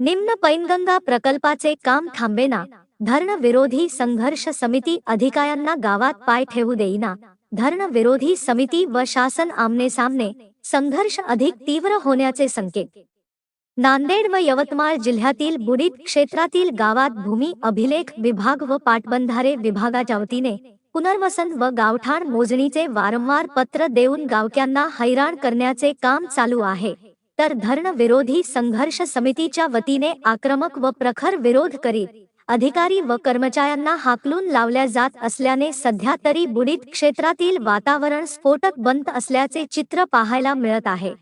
निम्न पैनगंगा प्रकल्पाचे काम थांबेना धरण विरोधी संघर्ष समिती अधिकाऱ्यांना गावात पाय ठेवू देईना. धरण विरोधी समिती व शासन आमने सामने संघर्ष अधिक तीव्र होण्याचे संकेत. नांदेड व यवतमाळ जिल्ह्यातील बुडीत क्षेत्रातील गावात भूमी अभिलेख विभाग व पाटबंधारे विभागाच्या वतीने पुनर्वसन व गावठाण मोजणीचे वारंवार पत्र देऊन गावक्यांना हैराण करण्याचे काम चालू आहे. तर धरण विरोधी संघर्ष समितीच्या वतीने आक्रमक व प्रखर विरोध करीत अधिकारी व कर्मचाऱ्यांना हाकलून लावल्या जात असल्याने सध्या तरी बुडीत क्षेत्रातील वातावरण स्फोटक बनत असल्याचे चित्र पाहायला मिळत आहे.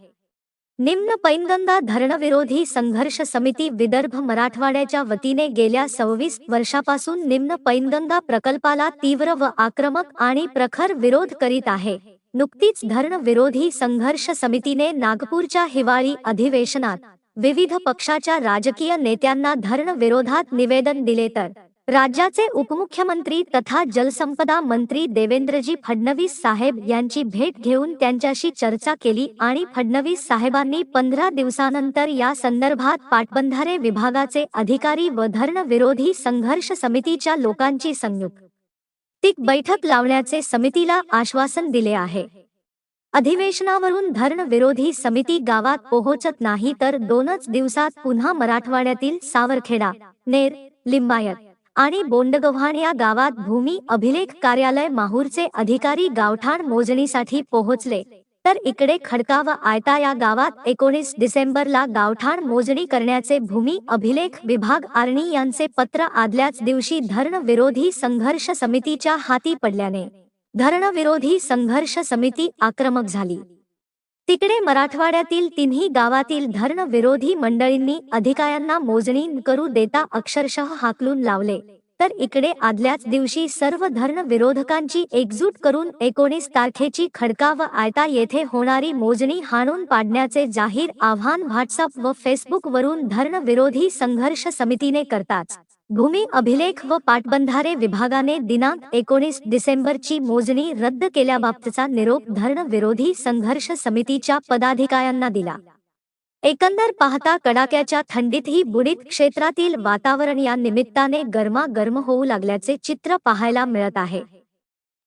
निम्न पैनगंगा धरणविरोधी संघर्ष समिती विदर्भ मराठवाड्याच्या वतीने गेल्या सव्वीस वर्षापासून निम्न पैनगंगा प्रकल्पाला तीव्र व आक्रमक आणि प्रखर विरोध करीत आहे. नुकतीच धरण विरोधी संघर्ष समितीने नागपूरच्या हिवाळी अधिवेशनात विविध पक्षाच्या राजकीय नेत्यांना धरण विरोधात निवेदन दिले तर राज्याचे उपमुख्यमंत्री तथा जलसंपदा मंत्री देवेंद्रजी फडणवीस साहेब यांची भेट घेऊन त्यांच्याशी चर्चा केली आणि फडणवीस साहेबांनी पंधरा दिवसानंतर या संदर्भात पाटबंधारे विभागाचे अधिकारी व धरण विरोधी संघर्ष समितीच्या लोकांची संयुक्त बैठक लावण्याचे समितीला आश्वासन दिले आहे. अधिवेशनावरून धरण विरोधी समिती गावात पोहोचत नाही तर दोनच दिवसात पुन्हा मराठवाड्यातील सावरखेडा नेर लिंबायत आणि बोंडगव्हाण या गावात भूमी अभिलेख कार्यालय माहूरचे अधिकारी गावठाण मोजणीसाठी पोहोचले. तर इकडे खडका व आयता या गावात एकोणीस डिसेंबरला गावठाण मोजणी करण्याचे भूमी अभिलेख विभाग आर्णी यांचे पत्र आदल्याच दिवशी धरण विरोधी संघर्ष समितीच्या हाती पडल्याने धरण विरोधी संघर्ष समिती आक्रमक झाली. तिकडे मराठवाड्यातील तिन्ही गावातील धरण विरोधी मंडळींनी अधिकाऱ्यांना मोजणी करू देता अक्षरशः हाकलून लावले. तर इकडे आदल्याच दिवशी सर्व धरण विरोधकांची एकजूट करून एकोणीस तारखेची खडका व आयता येथे होणारी मोजणी हाणून पाडण्याचे जाहीर आव्हान व्हॉट्सअप व फेसबुक वरून धरण विरोधी संघर्ष समितीने करताच. भूमी अभिलेख व पाटबंधारे विभागाने दिनांक एकोणीस डिसेंबरची मोजणी रद्द केल्याबाबतचा निरोप धरण विरोधी संघर्ष समितीच्या पदाधिकाऱ्यांना दिला. एकंदर पाहता कडाक्याच्या थंडीतही बुडीत क्षेत्रातील वातावरण या निमित्ताने गरमागर्म होऊ लागल्याचे चित्र पाहायला मिळत आहे.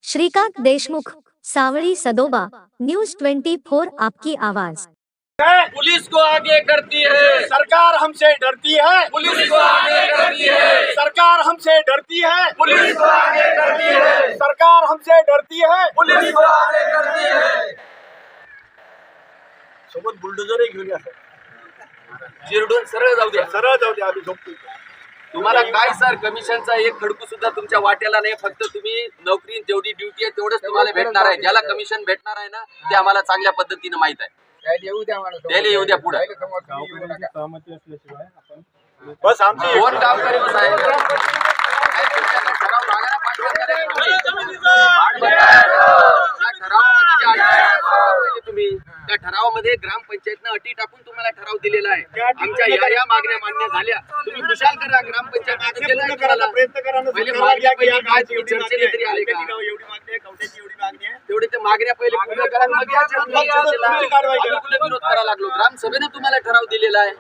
Shrikant Deshmukh, Savali Sadoba, news twenty four, आपकी आवाज़. पुलिस को आगे करती है। सरकार हमसे डरती है। पुलिस को आगे करती है। सरकार हमसे डरती है। पुलिस को आगे करती है। सरकार हमसे डरती है। पुलिस को आगे करती है। सोबत बुलडोजर घेऊन या चिरडून सरळ जाऊ द्या. सरळ जाऊ दे आम्ही झोपतो तुम्हाला काय सर? कमिशनचा एक खडकू सुद्धा तुमच्या वाट्याला नाही फक्त तुम्ही नोकरी जेवढी ड्युटी आहे तेवढंच तुम्हाला भेटणार आहे. ज्याला कमिशन भेटणार आहे ना ते आम्हाला चांगल्या पद्धतीने माहीत आहे. त्याला येऊ द्या पुढे. बस आमची कोण काम करेल साहेब काय तुमच्याकडे ठराव मागायला पाठवत नाही तुम्ही? त्या ठरावामध्ये जे अटी आहे, तुम्ही त्या ठरावामध्ये ग्रामपंचायतनं अटी टाकून तुम्हाला ठराव दिलेला आहे. आमच्या या या मागण्या मान्य झाल्या. तुम्ही खुशाल करा ग्रामपंचायत तेवढे ते मागण्या पहिले पूर्ण करा विरोध करायला लागलो. ग्रामसभेने तुम्हाला ठराव दिलेला आहे.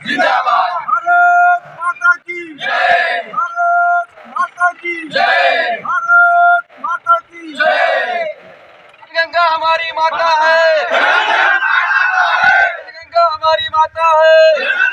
भारत हमारी माता है। गंगा हमारी माता है।